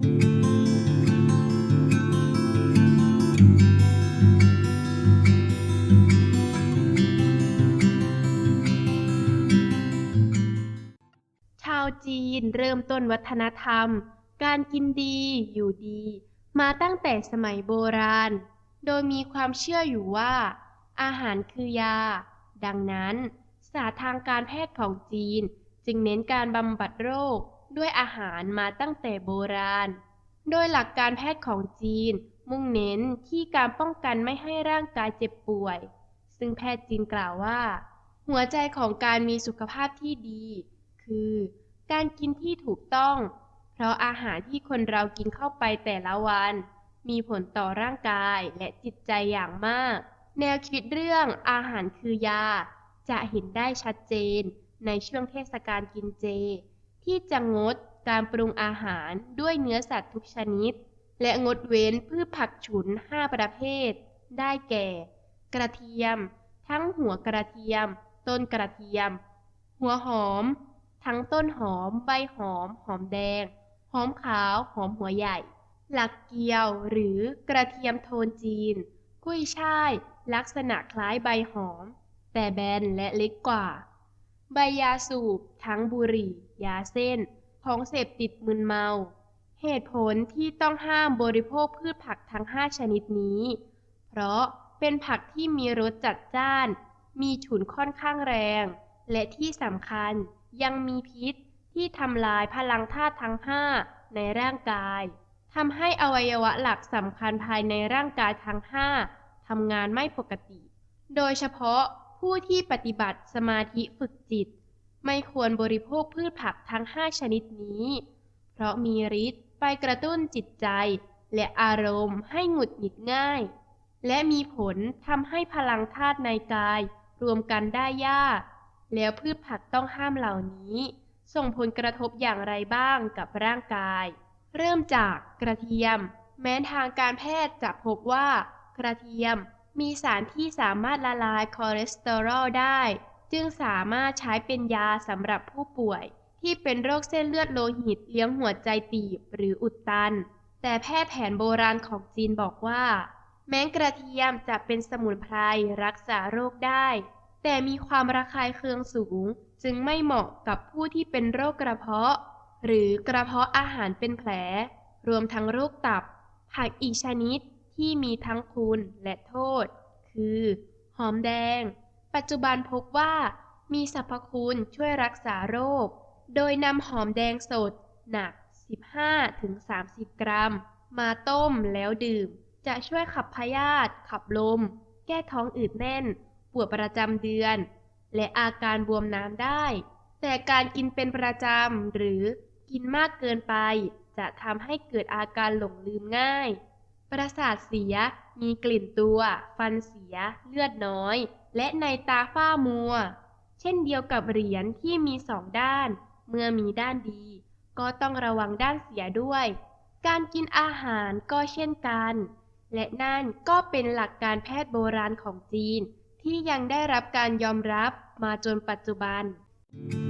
ชาวจีนเริ่มต้นวัฒนธรรม การกินดีอยู่ดี มาตั้งแต่สมัยโบราณ โดยมีความเชื่ออยู่ว่า อาหารคือยา ดังนั้นศาสตร์ทางการแพทย์ของจีนจึงเน้นการบำบัดโรค ด้วยอาหารมาตั้งแต่โบราณ โดยหลักการแพทย์ของจีน มุ่งเน้นที่การป้องกันไม่ให้ร่างกายเจ็บป่วย ซึ่งแพทย์จีนกล่าวว่า หัวใจของการมีสุขภาพที่ดี คือการกินที่ถูกต้อง เพราะอาหารที่คนเรากินเข้าไปแต่ละวัน มีผลต่อร่างกายและจิตใจอย่างมาก แนวคิดเรื่องอาหารคือยา จะเห็นได้ชัดเจนในช่วงเทศกาลกินเจ ที่จะงดการปรุงอาหารด้วยเนื้อสัตว์ทุกชนิด และงดเว้นพืชผักฉุน 5 ประเภท ได้แก่ กระเทียม ทั้งหัวกระเทียม ต้นกระเทียม หัวหอม ทั้งต้นหอม ใบหอม หอมแดง หอมขาว หอมหัวใหญ่ หลักเกียวหรือกระเทียมโทนจีน กุ้ยช่าย ลักษณะคล้ายใบหอม แต่แบนและเล็กกว่า ใบยาสูบ ทั้งบุหรี่ ยาเส้น ของเสพติดมึนเมา เหตุผลที่ต้องห้ามบริโภคพืชผักทั้ง 5 ชนิดนี้ เพราะเป็นผักที่มีรสจัดจ้าน มีฉุนค่อนข้างแรง และที่สำคัญยังมีพิษที่ทำลายพลังธาตุทั้ง 5 ในร่างกายทำให้อวัยวะหลักสำคัญภายในร่างกายทั้ง 5ทำงานไม่ปกติ โดยเฉพาะ ผู้ที่ปฏิบัติสมาธิฝึกจิต ไม่ควรบริโภคพืชผักทั้ง 5 ชนิดนี้ เพราะมีฤทธิ์ไปกระตุ้นจิตใจ และอารมณ์ให้หงุดหงิดง่าย และมีผลทำให้พลังธาตุในกายรวมกันได้ยาก แล้วพืชผักต้องห้ามเหล่านี้ ส่งผลกระทบอย่างไรบ้างกับร่างกาย เริ่มจากกระเทียม แม้ทางการแพทย์จะพบว่ากระเทียม มีสารที่สามารถละลายคอเลสเตอรอลได้ จึงสามารถใช้เป็นยาสำหรับผู้ป่วย ที่เป็นโรคเส้นเลือดโลหิตเลี้ยงหัวใจตีบหรืออุดตัน แต่แพทย์แผนโบราณของจีนบอกว่า แม้กระเทียมจะเป็นสมุนไพรรักษาโรคได้ แต่มีความระคายเคืองสูง จึงไม่เหมาะกับผู้ที่เป็นโรคกระเพาะ หรือกระเพาะอาหารเป็นแผล รวมทั้งโรคตับ ผักอีกชนิด ที่มีทั้งคุณและโทษ คือ หอมแดง ปัจจุบันพบว่า มีสรรพคุณช่วยรักษาโรค โดยนำหอมแดงสด หนัก 15-30 กรัม มาต้มแล้วดื่ม จะช่วยขับพยาธิขับลม แก้ท้องอืดแน่น ปวดประจำเดือน และอาการบวมน้ำได้ แต่การกินเป็นประจำหรือกินมากเกินไป จะทำให้เกิดอาการหลงลืมง่าย ประสาทเสีย มีกลิ่นตัว ฟันเสีย เลือดน้อย และในตาฝ้ามัว เช่นเดียวกับเหรียญที่มีสองด้าน เมื่อมีด้านดี ก็ต้องระวังด้านเสียด้วย การกินอาหารก็เช่นกัน และนั่นก็เป็นหลักการแพทย์โบราณของจีน ที่ยังได้รับการยอมรับมาจนปัจจุบัน thank you